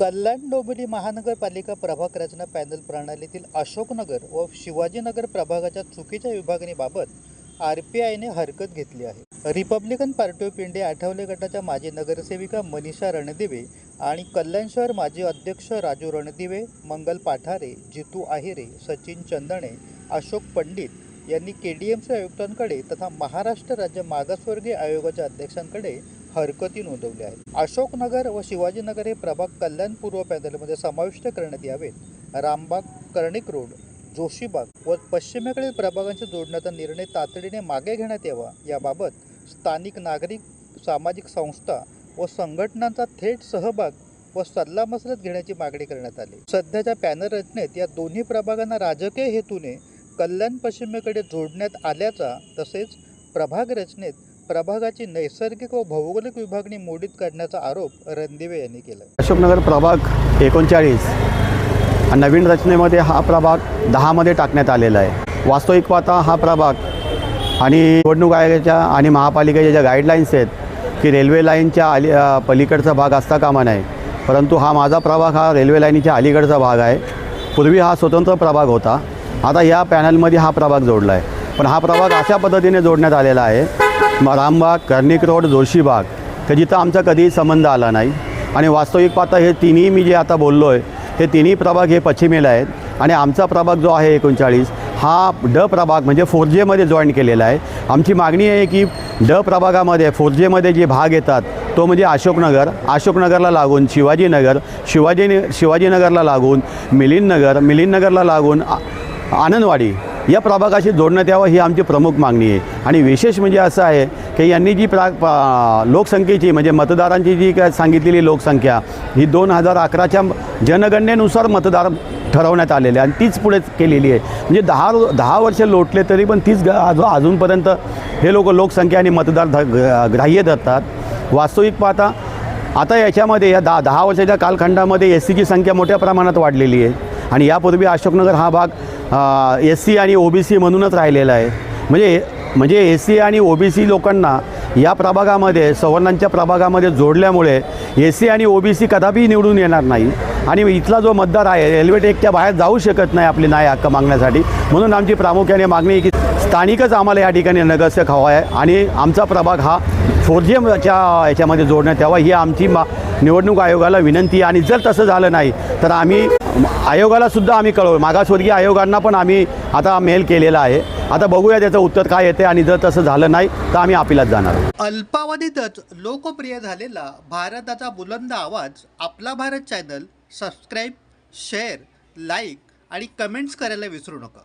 कल्याण डोंबिवली महानगरपालिका प्रभाग रचना पॅनल प्रणालीतील अशोकनगर व शिवाजीनगर प्रभागाच्या चुकीच्या विभागणीबाबत आर पी आयने हरकत घेतली आहे. Republican Party of India Athawale गटाच्या माजी नगरसेविका मनीषा रणदिवे आणि कल्याण शहर माजी अध्यक्ष राजू रणदिवे मंगल पाठारे जितू आहिरे सचिन चंदणे अशोक पंडित यांनी के डी एमचे आयुक्तांकडे तथा महाराष्ट्र राज्य मागासवर्गीय आयोगाच्या अध्यक्षांकडे हरकती नोंदवल्या आहेत. अशोकनगर व शिवाजीनगर हे प्रभाग कल्याण पूर्व पॅनलमध्ये समाविष्ट करण्यात यावेत. रामबाग कर्णिक रोड जोशीबाग व पश्चिमेकडील प्रभागांशी जोडण्याचा निर्णय तातडीने मागे घेण्यात यावा. याबाबत स्थानिक नागरिक सामाजिक संस्था व संघटनांचा थेट सहभाग व सल्लामसलत घेण्याची मागणी करण्यात आली. सध्याच्या पॅनल रचनेत या दोन्ही प्रभागांना राजकीय हेतूने कल्याण पश्चिमेकडे जोडण्यात आल्याचा तसेच प्रभाग रचनेत प्रभागाची नैसर्गिक व भौगोलिक विभागणी मोडीत करण्याचा आरोप रणदिवे यांनी केला अशोकनगर प्रभाग एकोणचाळीस. नवीन रचनेमध्ये हा प्रभाग दहामध्ये टाकण्यात आलेला आहे. वास्तविक पाहता हा प्रभाग आणि निवडणूक आयोगाच्या आणि महापालिकेच्या ज्या गाईडलाईन्स आहेत की रेल्वे लाईनच्या अली पलीकडचा भाग असता कामा नये. परंतु हा माझा प्रभाग हा रेल्वे लाईनीच्या अलीकडचा भाग आहे. पूर्वी हा स्वतंत्र प्रभाग होता. आता या पॅनलमध्ये हा प्रभाग जोडला आहे. पण हा प्रभाग अशा पद्धतीने जोडण्यात आलेला आहे रामबाग कर्णिक रोड जोशीबाग. तर जिथं आमचा कधीही संबंध आला नाही. आणि वास्तविक पाहता हे तिन्ही मी जे आता बोललो आहे हे तिन्ही प्रभाग हे पश्चिमेला आहेत. आणि आमचा प्रभाग जो आहे एकोणचाळीस हा ड प्रभाग म्हणजे फोर जेमध्ये जॉईन केलेला आहे. आमची मागणी आहे की ड प्रभागामध्ये फोर जेमध्ये जे भाग येतात तो म्हणजे अशोकनगर अशोकनगरला लागून शिवाजीनगर शिवाजी शिवाजीनगरला लागून मिलिंदनगर मिलिंदनगरला लागून आ- आनंदवाडी या प्रभागाशी जोडण्यात यावं ही आमची प्रमुख मागणी आहे. आणि विशेष म्हणजे असं आहे की यांनी जी प्रा लोकसंख्येची म्हणजे मतदारांची जी काय सांगितलेली लोकसंख्या ही दोन हजार अकराच्या जनगणनेनुसार मतदार ठरवण्यात आलेले आहे. आणि तीच पुढे केलेली आहे. म्हणजे दहा दहा वर्ष लोटले तरी पण तीच ग- अजूनपर्यंत हे लोक लोकसंख्या आणि मतदार ध ग्राह्य धरतात. वास्तविक पाहता आता याच्यामध्ये या दहा दहा वर्षाच्या कालखंडामध्ये एस सीची संख्या मोठ्या प्रमाणात वाढलेली आहे. आणि यापूर्वी अशोकनगर हा भाग एस सी आणि ओ बी सी म्हणूनच राहिलेला आहे. म्हणजे म्हणजे एस सी आणि ओ बी सी लोकांना या प्रभागामध्ये सवर्णांच्या प्रभागामध्ये जोडल्यामुळे एस सी आणि ओ बी सी कदापि निवडून येणार नाही. आणि इथला जो मतदार आहे रेल्वे टेकच्या बाहेर जाऊ शकत नाही आपली न्याय हक्क मागण्यासाठी. म्हणून आमची प्रामुख्याने मागणी आहे की स्थानिकच आम्हाला या ठिकाणी नगरसेवक हवा आहे. आणि आमचा प्रभाग हा फोर जेच्या याच्यामध्ये जोडण्यात यावा. ही आमची मा निवडणूक आयोगाला विनंती आणि जर तसं झालं नाही तर आम्ही आयोगाला सुद्धा आम्ही कळवू. मागासवर्गीय आयोगांना पण आम्ही आता मेल केलेला आहे. आता बघूया त्याचं उत्तर काय येते आणि जर तसं झालं नाही तर आम्ही अपिलात जाणार अल्पावधीतच लोकप्रिय झालेला भारताचा बुलंद आवाज आपला Bharat channel subscribe share like आणि कमेंट्स करायला विसरू नका.